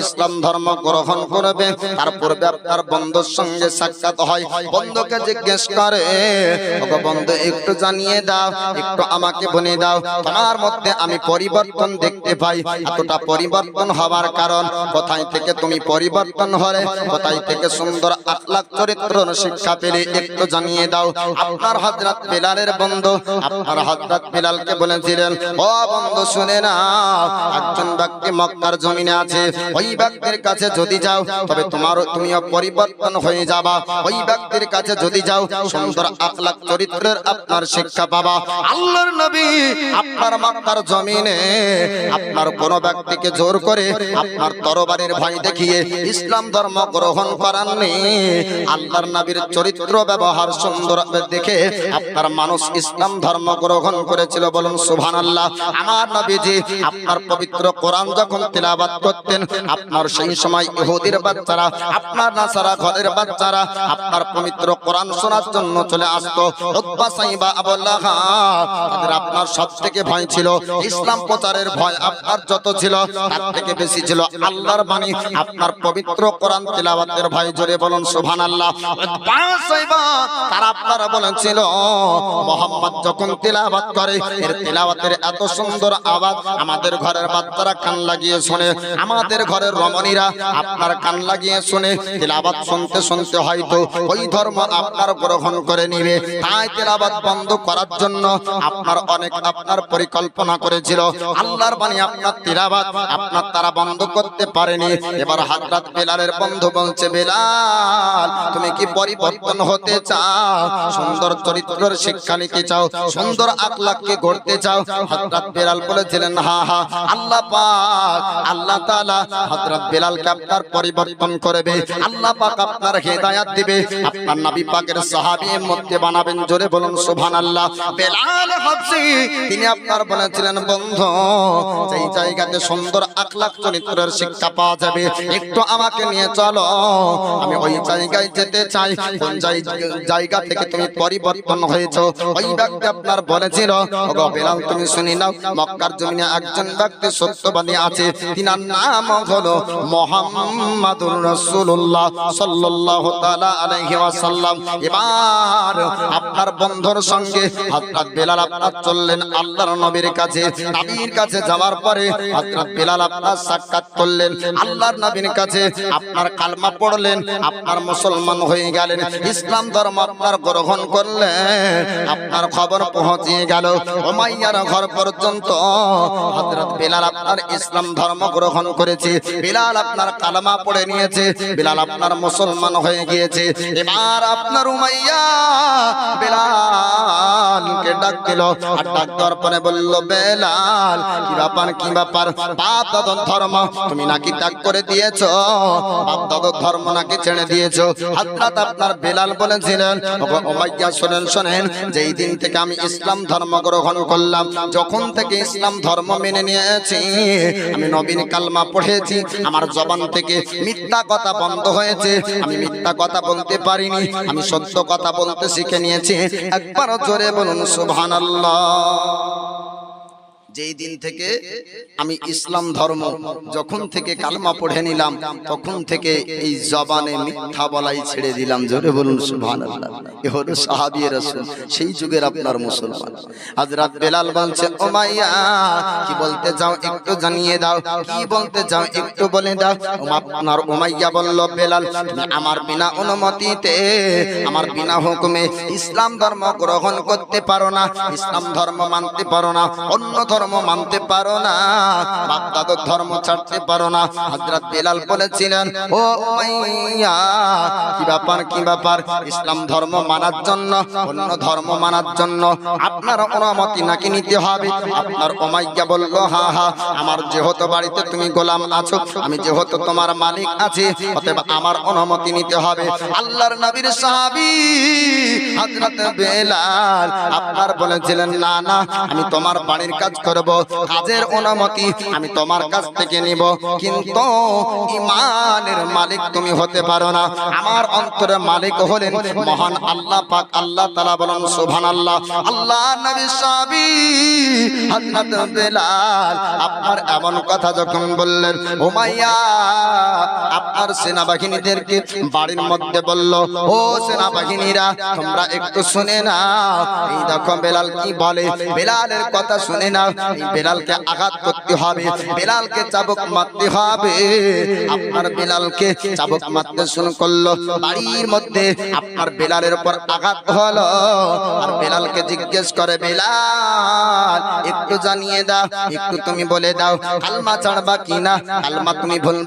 ইসলাম ধর্ম গ্রহণ করবে, তার পূর্বে আপনার বন্ধুর সঙ্গে সাক্ষাৎ হয়। বন্ধুকে জিজ্ঞেস করে বন্ধু, একটু জানিয়ে দাও, একটু আমাকে বলে দাও, তোমার মধ্যে আমি পরিবর্তন দেখতে পাই, এতটা পরিবর্তন হওয়ার কারণ। কোথায় থেকে তুমি পরিবর্তন হলে, কোথায় থেকে সুন্দর আখলাক চরিত্র শিক্ষা পেলে একটু জানিয়ে দাও। আপনার হযরত বেলালের বন্ধু, আপনার হযরত বেলালকে বলেছিলেন, ও বন্ধু, শুনে না একজন ব্যক্তি মক্কার জমিনে আছে, ওই ব্যক্তির কাছে যদি যাও, তবে তোমারও তুমিও পরিবর্তন হয়ে যাবা। ওই ব্যক্তির কাছে যদি যাও, সুন্দর আখলাক চরিত্রের আপনার শিক্ষা পাবা। আল্লাহর নবী আপনার মক্কার জমিনে আপনার কোন ব্যক্তিকে জোর করে আপনার তরবারির ভয় দেখিয়ে ইসলাম ধর্ম গ্রহণ করাননি। আল্লাহর নবীর চরিত্র, ব্যবহার, সুন্দর দেখে আপনার মানুষ ইসলাম ধর্ম গ্রহণ করেছিল বলুন সুবহানাল্লাহ। আমার নবীজি আপনার পবিত্র কোরআন যখন তেলাবাত করতেন, আপনার সেই সময় ইহুদির বাচ্চারা, আপনার নাসারা ঘরের বাচ্চারা আপনার পবিত্র কোরআন শোনার জন্য চলে আসতো। উতবা সাইবা আবুল্লাহ তাদের আপনার সব থেকে ভয় ছিল। ইসলাম প্রচারের ভয় আপনার যত ছিল, তার থেকে বেশি ছিল আল্লাহর বাণী, আপনার পবিত্র কোরআন তেলাওয়াতের ভয় জোরে বলুন, সুবহানাল্লাহ। তারা আপনারা বলেছিল, মোহাম্মদ যখন তেলাওয়াত করে, এর তেলাওয়াতের এত সুন্দর আওয়াজ আমাদের ঘরের বাচ্চারা কান লাগিয়ে শুনে। আমাদের ঘরের রমণীরা আপনার কান লাগিয়ে শুনে। তেলাওয়াত শুনতে শুনতে হয়তো ওই ধর্ম আপনার গ্রহণ করে নিবে। তাই তেলাওয়াত বন্ধ করার জন্য আপনার অনেক আপনার পরিকল্পনা করেছিল। আল্লাহর বাণী, আপনার তেলাওয়াত, আপনার তারা বন্ধ করতে পারেনি। এবার হযরত বেলালের বন্ধু বলছে, বেলাল, তুমি কি পরিবর্তন হতে চাও? সুন্দর চরিত্রের শিক্ষা নিতে চাও, সুন্দর আখলাককে গড়তে চাও? হযরত বেলাল বলেছিলেন, হা হা, আল্লাহ পাক, আল্লাহ তাআলা হযরত বেলালকে আপনার পরিবর্তন করবে। আল্লাহ পাক আপনার হেদায়েত দিবে। আপনার নবী পাকের সাহাবীর মধ্যে বানাবেন, জোরে বলুন, সুবহানাল্লাহ। বেলাল হাবশী তিনি আপনার বলেছিলেন, বন্ধু, যেই জায়গাতে সুন্দর আখলাক চরিত্রের শিক্ষা পাওয়া যাবে, একটু আমাকে নিয়ে চলো। আমি ওই জায়গায় যেতে চাই। কোন জায়গা থেকে তুমি পরিবর্তন হয়েছো? ওই ব্যক্তি আপনার বলেছিল তুমি শুনি নাও, মক্কার জমিনে একজন ব্যক্তি সত্যবাদী আছে। তিনার নাম হলো মোহাম্মদুর রাসূলুল্লাহ সাল্লাল্লাহু তাআলা আলাইহি এবার আপনার বন্ধুর সঙ্গে হযরত বেলাল আপনার চললেন আল্লাহর নবীর কাছে নবীর কাছে যাওয়ার পরে হযরত বেলাল আপনার সাক্ষাৎ করলেন। আল্লাহর নবীর কাছে আপনার কালমা পড়লেন, আপনার মুসলমান হয়ে গেলেন, ইসলাম ধর্ম আপনার গ্রহণ করলেন, আপনার খবর পৌঁছিয়ে গেল। ওমাইয়ার ঘর পর্যন্ত হযরত বেলাল আপনার ইসলাম ধর্ম গ্রহণ করেছে। বেলাল আপনার কালমা পড়ে নিয়েছে, বেলাল আপনার মুসলমান হয়ে গিয়েছে। এবার আপনার উমাইয়া বেলালকে ডাক দিল, আর ডাক দেওয়ার পরে বলল, বেলাল, কি ব্যাপার কি ব্যাপার? বাপ দাদর তুমি নাকি ত্যাগ করে দিয়েছ? দাদর ধর্ম নাকি ছেড়ে দিয়েছ? হযরত আপনার বেলাল বলেছিলেন শোনেন শুনেন শুনেন, যেই দিন থেকে আমি ইসলাম ধর্ম গ্রহণ করলাম, যখন থেকে ইসলাম ধর্ম মেনে নিয়েছি, আমি নবীন কালমা পড়েছি, আমার জবান থেকে মিথ্যা কথা বন্ধ হয়েছে, আমি মিথ্যা কথা বলতে পারিনি, আমি সত্য কথা বলতে শিখে নিয়েছি, একবার জোরে বলুন, সুবহানাল্লাহ। যেই দিন থেকে আমি ইসলাম ধর্ম যখন থেকে কালমা পড়ে নিলাম তখন থেকে এই জবানে মিথ্যা বলাই ছেড়ে দিলাম জোরে বলুন সুবহানাল্লাহ। এ হলো সাহাবী রাসূল সেই যুগের আপনার মুসলমান। হযরত বেলাল বলছে ও মাইয়া কি বলতে যাও একটু জানিয়ে দাও কি বলতে চাও একটু বলে দাও। আপনার উমাইয়া বলল বেলাল তুমি আমার বিনা অনুমতিতে আমার বিনা হুকুমে ইসলাম ধর্ম গ্রহণ করতে পারো না ইসলাম ধর্ম মানতে পারো না অন্য ধর্ম মানতে পারো না বাপ দাদুর ধর্ম ছাড়তে পারো না। হযরত বেলাল বলেছিলেন, ও উমাইয়া কি ব্যাপার কি ব্যাপার? ইসলাম ধর্ম মানার জন্য, অন্য ধর্ম মানার জন্য আপনার অনুমতি নাকি নিতে হবে? আপনার উমাইয়া বলল, হা হা, আমার যেহেতু বাড়িতে তুমি গোলাম আছো, আমি যেহেতু তোমার মালিক আছি, অতএব আমার অনুমতি নিতে হবে। আল্লাহর নবীর সাহাবী হযরত বেলাল আপনার বলেছিলেন, না না, আমি তোমার বাড়ির কাজ করব। কাজের অনুমতি আমি তোমার কাছ থেকে নিব। কিন্তু ইমানের মালিক তুমি হতে পারো না। আমার অন্তরে মালিক হলেন মহান আল্লাহ পাক। আল্লাহ তাআলা বলেন, সুবহানাল্লাহ। আল্লাহ নবী সাহাবী হযরত বেলাল, আপনার এমন কথা যখন বললেন, উমাইয়া, আপনার সেনাবাহিনীদেরকে বাড়ির মধ্যে বলল, ও সেনাবাহিনীরা, তোমরা একটু শুনে নাও। এই দেখো বেলাল কি বলে। বেলালের কথা শুনে এই বেলালকে আঘাত করতে হবে, বেলালকে চাবুক মারতে হবে। আপনার বেলালকে চাবুক মারতে শুরু করল, বাড়ির মধ্যে আপনার বেলালের উপর আঘাত হলো। আর বেলালকে জিজ্ঞেস করে, বেলাল, একটু জানিয়ে দাও, একটু তুমি বলে দাও, কালমা ছাড়বা কিনা? কালমা তুমি ভুল